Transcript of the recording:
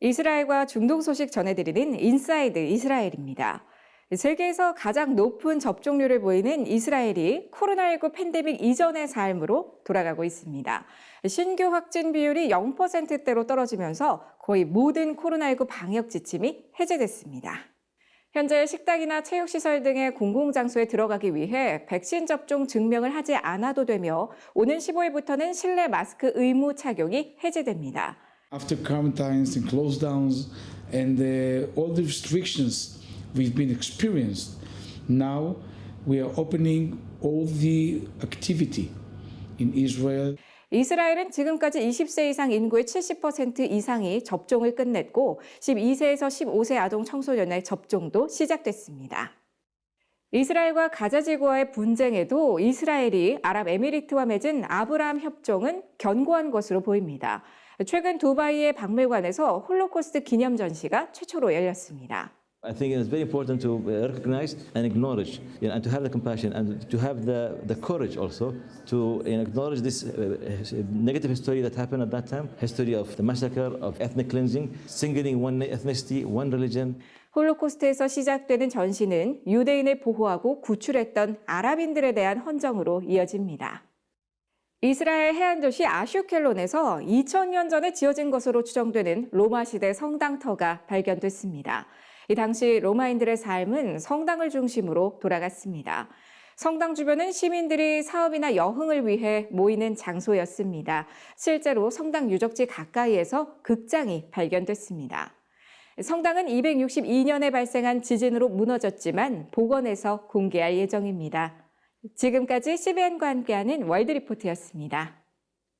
이스라엘과 중동 소식 전해드리는 인사이드 이스라엘입니다. 세계에서 가장 높은 접종률을 보이는 이스라엘이 코로나19 팬데믹 이전의 삶으로 돌아가고 있습니다. 신규 확진 비율이 0%대로 떨어지면서 거의 모든 코로나19 방역 지침이 해제됐습니다. 현재 식당이나 체육시설 등의 공공장소에 들어가기 위해 백신 접종 증명을 하지 않아도 되며 오는 15일부터는 실내 마스크 의무 착용이 해제됩니다. After quarantines and close downs and uh, all the restrictions we've been experienced, now we are opening all the activity in Israel. 이스라엘은 지금까지 20세 이상 인구의 70% 이상이 접종을 끝냈고 12세에서 15세 아동 청소년의 접종도 시작됐습니다. 이스라엘과 가자 지구와의 분쟁에도 이스라엘이 아랍에미리트와 맺은 아브라함 협정은 견고한 것으로 보입니다. 최근 두바이의 박물관에서 홀로코스트 기념 전시가 최초로 열렸습니다. I think it's very important to uh, recognize and acknowledge, you know, and to have the compassion and to have the, the courage also to you know, acknowledge this uh, uh, negative history that happened at that time, history of the massacre, of ethnic cleansing, singling one ethnicity, one religion. 홀로코스트에서 시작되는 전시는 유대인을 보호하고 구출했던 아랍인들에 대한 헌정으로 이어집니다. 이스라엘 해안 도시 아슈켈론에서 2000년 전에 지어진 것으로 추정되는 로마 시대 성당터가 발견됐습니다. 이 당시 로마인들의 삶은 성당을 중심으로 돌아갔습니다. 성당 주변은 시민들이 사업이나 여흥을 위해 모이는 장소였습니다. 실제로 성당 유적지 가까이에서 극장이 발견됐습니다. 성당은 262년에 발생한 지진으로 무너졌지만 복원해서 공개할 예정입니다. 지금까지 CBN과 함께하는 월드 리포트였습니다.